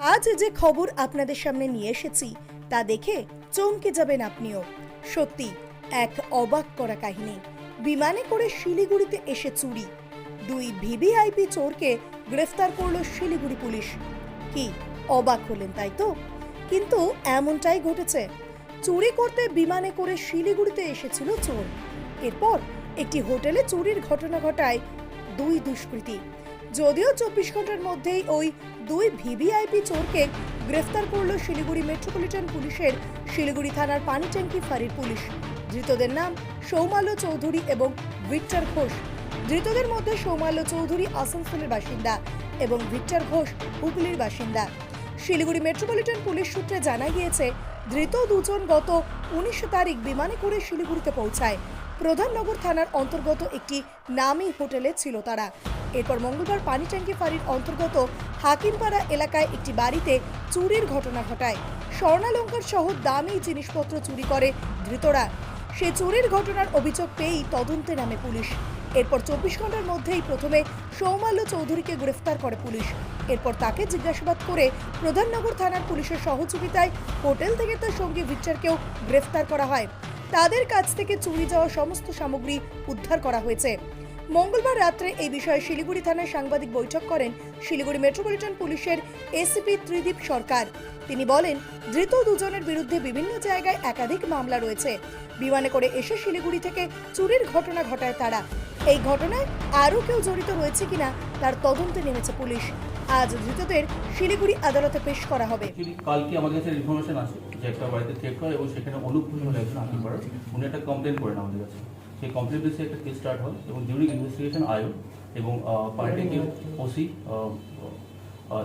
আজ যে খবর আপনাদের সামনে নিয়ে এসেছি, তা দেখে চমকে যাবেন আপনিও। সত্যি, এক অবাক করা কাহিনী। বিমানে করে শিলিগুড়িতে এসে চুরি। দুই ভিভিআইপি চোরকে গ্রেফতার করল শিলিগুড়ি পুলিশ। কি অবাক হলেন, তাই তো? কিন্তু এমনটাই ঘটেছে। চুরি করতে বিমানে করে শিলিগুড়িতে এসেছিল চোর। এরপর একটি হোটেলে চুরির ঘটনা ঘটায় দুই দুষ্কৃতী। যদিও চব্বিশ ঘণ্টার মধ্যেই ওই দুই ভিভিআইপি চোরকে গ্রেফতার করল শিলিগুড়ি মেট্রোপলিটন পুলিশের শিলিগুড়ি থানার পানিট্যাঙ্কি ফাঁড়ির পুলিশ। ধৃতদের নাম সৌমাল্য চৌধুরী এবং ভিক্টর ঘোষ। ধৃতদের মধ্যে সৌমাল্য চৌধুরী আসানসোলের বাসিন্দা এবং ভিক্টর ঘোষ হুগলির বাসিন্দা। শিলিগুড়ি মেট্রোপলিটন পুলিশ সূত্রে জানা গিয়েছে, ধৃত দুজন গত উনিশ তারিখ বিমানে করে শিলিগুড়িতে পৌঁছায়। প্রধাননগর থানার অন্তর্গত একটি নামী হোটেলে ছিল তারা। এরপর মঙ্গলবার পানিট্যাঙ্কি ফাঁড়ির অন্তর্গত হাকিমপাড়া এলাকায় একটি বাড়িতে চুরির ঘটনা ঘটায়। স্বর্ণালঙ্কার সহ দামি জিনিসপত্র চুরি করে ধৃতরা। সে চুরির ঘটনার অভিযোগ পেয়েই তদন্তে নামে পুলিশ। এরপর চব্বিশ ঘণ্টার মধ্যেই প্রথমে সৌমাল্য চৌধুরীকে গ্রেফতার করে পুলিশ। এরপর তাকে জিজ্ঞাসাবাদ করে প্রধাননগর থানার পুলিশের সহযোগিতায় হোটেল থেকে তার সঙ্গী ভিক্টরকেও গ্রেফতার করা হয়। তাদের কাছ থেকে চুরি যাওয়া সমস্ত সামগ্রী উদ্ধার করা হয়েছে। মঙ্গলবার রাত্রে এই বিষয়ে শিলিগুড়ি থানায় সাংবাদিক বৈঠক করেন শিলিগুড়ি মেট্রোপলিটন পুলিশের এসিপি ত্রিদীপ সরকার। তিনি বলেন, ধৃত দুজনের বিরুদ্ধে বিভিন্ন জায়গায় একাধিক মামলা রয়েছে। বিমানে করে এসে শিলিগুড়ি থেকে চুরির ঘটনা ঘটায় তারা। এই ঘটনায় আরও কেউ জড়িত রয়েছে কিনা তার তদন্তে নেমেছে পুলিশ। আজ ধৃতদের শিলিগুড়ি আদালতে পেশ করা হবে। কালকে আমাদের কাছে ইনফরমেশন আছে যে একটা বাড়িতে চেক হয় এবং সেখানে অনুপ উনি একটা কমপ্লেন করেন আমাদের কাছে। সেই কমপ্লেন বেসে একটা কেস স্টার্ট হয় এবং ডিউরিং ইনভেস্টিগেশন আয়ো এবং পার্টিকে ওসি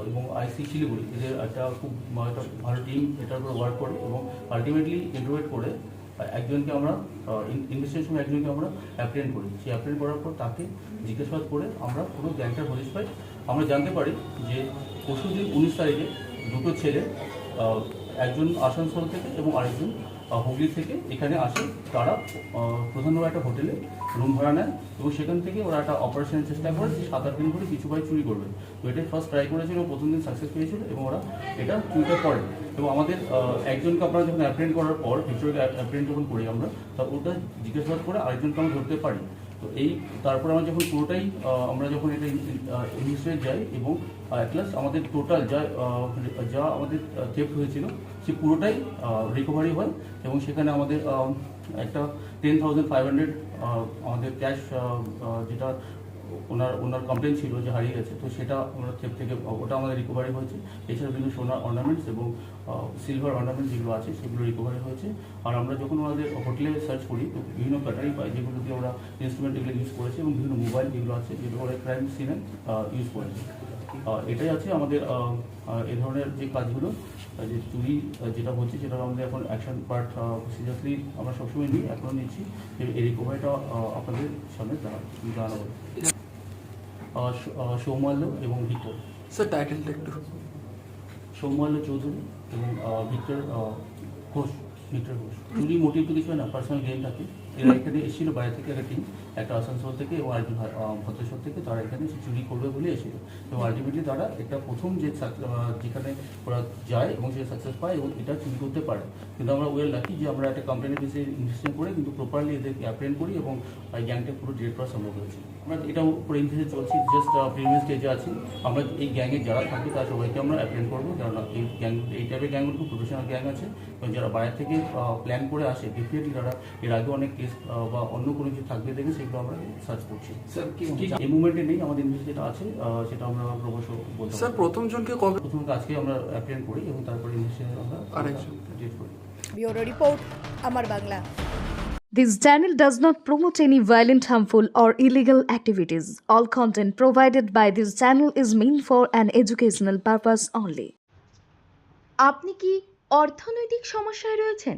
এবং আইসি শিলিগুড়ি, এদের একটা খুব একটা ভালো টিম এটার উপর ওয়ার্ক করে এবং আলটিমেটলি ইন্টারোয়েট করে একজনকে আমরা ইনভেস্টিগেশন সময় একজনকে আমরা অ্যাপ্রেন্ড করি। সেই অ্যাপ্রেন্ড করার পর তাকে জিজ্ঞাসাবাদ করে আমরা পুরো গ্যাংটার হদিশ পাই আমরা জানতে পারি যে পরশু দিন উনিশ তারিখে দুটো ছেলে একজন আসানসোল থেকে এবং আরেকজন হুগলি থেকে এখানে আসে। তারা প্রধানভাবে একটা হোটেলে রুম ভাড়া নেয় এবং সেখান থেকে ওরা একটা অপারেশনের চেষ্টা করে সাত আট দিন করে কিছু ভাই চুরি করবে। তো এটা ফার্স্ট ট্রাই করেছিল, প্রথম দিন সাকসেস পেয়েছিল এবং ওরা এটা চুরিটা করে এবং আমাদের একজনকে আপনারা যখন অ্যাপ্রেন্ট করার পর ভিক্টোরিয়াকে অ্যাপ্রেন্ট যখন করি আমরা, তা ওটা জিজ্ঞাসাবাদ করে আরেকজনকে আমরা ধরতে পারি। তো এই তারপর আমরা যখন পুরোটাই আমরা যখন এটা ইনভেস্টিগেট যাই এবং প্লাস আমাদের টোটাল যা যা আমাদের থেফট হয়েছিল, সে পুরোটাই রিকভারি হয় এবং সেখানে আমাদের একটা টেন থাউজেন্ড ফাইভ হান্ড্রেড আমাদের ক্যাশ যেটা ওনার ওনার কমপ্লেন ছিল যে হারিয়ে গেছে। তো সেটা আমরা থেকে ওটা আমাদের রিকভারি হয়েছে। এছাড়া বিভিন্ন সোনার অর্নামেন্টস এবং সিলভার অর্নামেন্টস যেগুলো আছে সেগুলো রিকভারি হয়েছে। আর আমরা যখন আমাদের হোটেলে সার্চ করি তো বিভিন্ন ব্যাটারি পাই যেগুলো দিয়ে ওরা ইনস্ট্রুমেন্ট এগুলো ইউজ করেছে এবং বিভিন্ন মোবাইল যেগুলো আছে যেগুলো ওরা ক্রাইম সিনে ইউজ করেছে। এটাই আছে আমাদের আহ, ধরনের যে কাজগুলো যে চুরি যেটা হচ্ছে সেটা আমাদের এখন অ্যাকশন পার্ট সিরিয়াসলি আমরা সবসময় নিই এখনও নিচ্ছি। যে এই রিকভারিটা আপনাদের সামনে জানা- জানাব। সৌমাল্য এবং ভিক্টর। স্যার টাইটেলটা একটু। সৌমাল্য চৌধুরী এবং ভিক্টর ঘোষ ভিক্টর ঘোষ। চুরি মোটিভ তো কিছু হয় না পার্সোনাল গেম থাকে। এরা এখানে এসেছিল বাইরে থেকে একটা টিম একটা আসানসোল থেকে এবং আরেকজন আহ, ভদ্রেশ্বর থেকে তারা এখানে চুরি করবে বলে এসেছিল। এবং আলটিমেটলি তারা একটা প্রথম যে যেখানে ওরা যায় এবং সে সাকসেস পায় এবং এটা চুরি করতে পারে। কিন্তু আমরা ওয়েল লাকি যে আমরা একটা কোম্পানির বেসে ইনভেস্টমেন্ট করে কিন্তু প্রপারলি এদেরকে অ্যাপ্রেন্ড করি এবং গ্যাংটা পুরো ডিরেক্ট করা সম্ভব হয়েছে আমরা এটাও পুরো ইনভেস্টে চলছি জাস্ট প্রিমিয়াম স্টেজে আছি। আমরা এই গ্যাংয়ে যারা থাকবে তারা সবাইকে আমরা অ্যাপ্রেন্ড করব কারণ এই গ্যাং এই টাইপের গ্যাংগুলো খুব প্রফেশনাল গ্যাং আছে। এবং যারা বাইরে থেকে প্ল্যান করে আসে ডেফিনেটলি তারা এর আগে অনেক কেস বা অন্য কোনো কিছু থাকবে দেখে সেগুলো আমরা সার্চ করছি স্যার এই মুভমেন্টে নেই আমাদের যেটা আছে সেটা আমরা ক্রমশ বলতে স্যার প্রথম জনকে কবে প্রথমত আজকে আমরা করি এবং তারপরে আমরা আরেকজন। ডেট করি ব্যুরো রিপোর্ট আমার Bangla This channel does not promote any violent, harmful, or illegal activities. All content provided by this channel is meant for an educational purpose only. আপনি কি অর্থনৈতিক সমস্যায় রয়েছেন